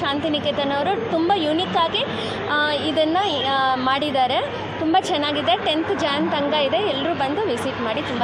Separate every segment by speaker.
Speaker 1: ಶಾಂತಿನಿಕೇತನ್ ಅವರು ತುಂಬ ಆಗಿ ಇದನ್ನು ಮಾಡಿದ್ದಾರೆ. ತುಂಬ ಚೆನ್ನಾಗಿದೆ. ಟೆಂತ್ ಜಾನ್ ತಂಗ ಇದೆ. ಎಲ್ಲರೂ ಬಂದು ವಿಸಿಟ್ ಮಾಡಿ ತುಂಬ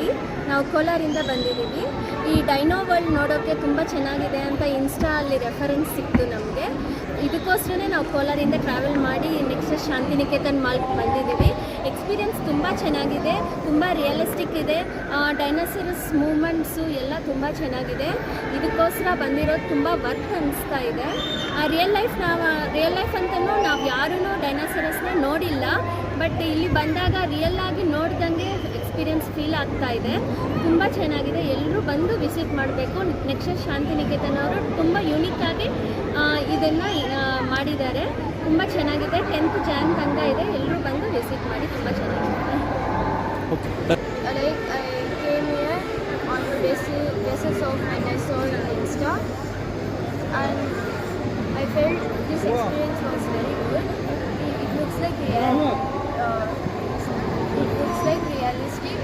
Speaker 1: ಶ್ಯಾಮ್ಲಿ ನಾವು ಕೋಲಾರಿಂದ ಬಂದಿದ್ದೀವಿ. ಈ ಡೈನೋ ವರ್ಲ್ಡ್ ನೋಡೋಕ್ಕೆ ತುಂಬ ಚೆನ್ನಾಗಿದೆ ಅಂತ ಇನ್ಸ್ಟಾ ಅಲ್ಲಿ ರೆಫರೆನ್ಸ್ ಸಿಕ್ತು ನಮಗೆ. ಇದಕ್ಕೋಸ್ಕರನೇ ನಾವು ಕೋಲಾರಿಂದ ಟ್ರಾವೆಲ್ ಮಾಡಿ ನೆಕ್ಸ್ಟ್ ಶಾಂತಿನಿಕೇತನ್ ಮಾಲ್ಗೆ ಬಂದಿದ್ದೀವಿ. ಎಕ್ಸ್ಪೀರಿಯನ್ಸ್ ತುಂಬ ಚೆನ್ನಾಗಿದೆ, ತುಂಬ ರಿಯಲಿಸ್ಟಿಕ್ ಇದೆ. ಡೈನೋಸರಸ್ ಮೂಮೆಂಟ್ಸು ಎಲ್ಲ ತುಂಬ ಚೆನ್ನಾಗಿದೆ. ಇದಕ್ಕೋಸ್ಕರ ಬಂದಿರೋದು ತುಂಬ ವರ್ತ್ ಅನಿಸ್ತಾ ಇದೆ. ಆ ರಿಯಲ್ ಲೈಫ್ ನಾವು ರಿಯಲ್ ಲೈಫ್ ಅಂತಲೂ ನಾವು ಯಾರೂ ಡೈನೋಸರಸ್ನ ನೋಡಿಲ್ಲ. ಬಟ್ ಇಲ್ಲಿ ಬಂದಾಗ ರಿಯಲ್ ಆಗಿ ನೋಡ್ದಂಗೆ ಎಕ್ಸ್ಪೀರಿಯನ್ಸ್ ಫೀಲ್ ಆಗ್ತಾ ಇದೆ ತುಂಬ ಚೆನ್ನಾಗಿದೆ ಎಲ್ಲರೂ ಬಂದು ವಿಸಿಟ್ ಮಾಡಬೇಕು ನೆಕ್ಸ್ಟ್ ಶಾಂತಿನಿಕೇತನ್ ಅವರು ತುಂಬ ಆಗಿ ಇದನ್ನು ಮಾಡಿದ್ದಾರೆ ತುಂಬ ಚೆನ್ನಾಗಿದೆ ಟೆಂತ್ ಜಾನ್ ತಂಗ ಇದೆ ಎಲ್ಲರೂ ಬಂದು ವಿಸಿಟ್ ಮಾಡಿ ತುಂಬ ಚೆನ್ನಾಗಿದೆ
Speaker 2: like I came here on the basis, basis of when I saw on Insta and I felt this experience was very good. It looks like real. Realistic.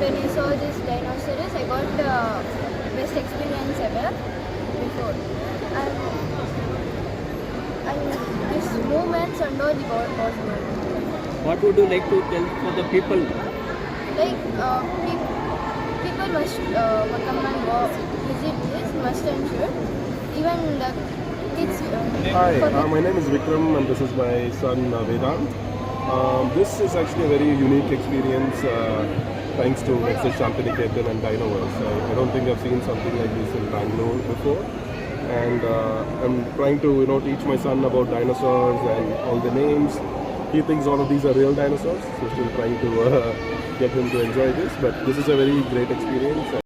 Speaker 2: When I saw this dinosaurs, I got the best experience ever before. And, and this movements and all was was good.
Speaker 3: What would you like to tell for the people?
Speaker 2: like uh, pe- people must uh, come and go visit this must and should even the kids uh,
Speaker 4: Hi, uh, my name is Vikram and this is my son uh, Vedant. Um, this is actually a very unique experience uh, thanks to Nexus Shantiniketan and Dinoverse. I, I don't think I've seen something like this in Bangalore before. And uh, I'm trying to you know teach my son about dinosaurs and all the names. He thinks all of these are real dinosaurs, so still trying to uh, get him to enjoy this. But this is a very great experience.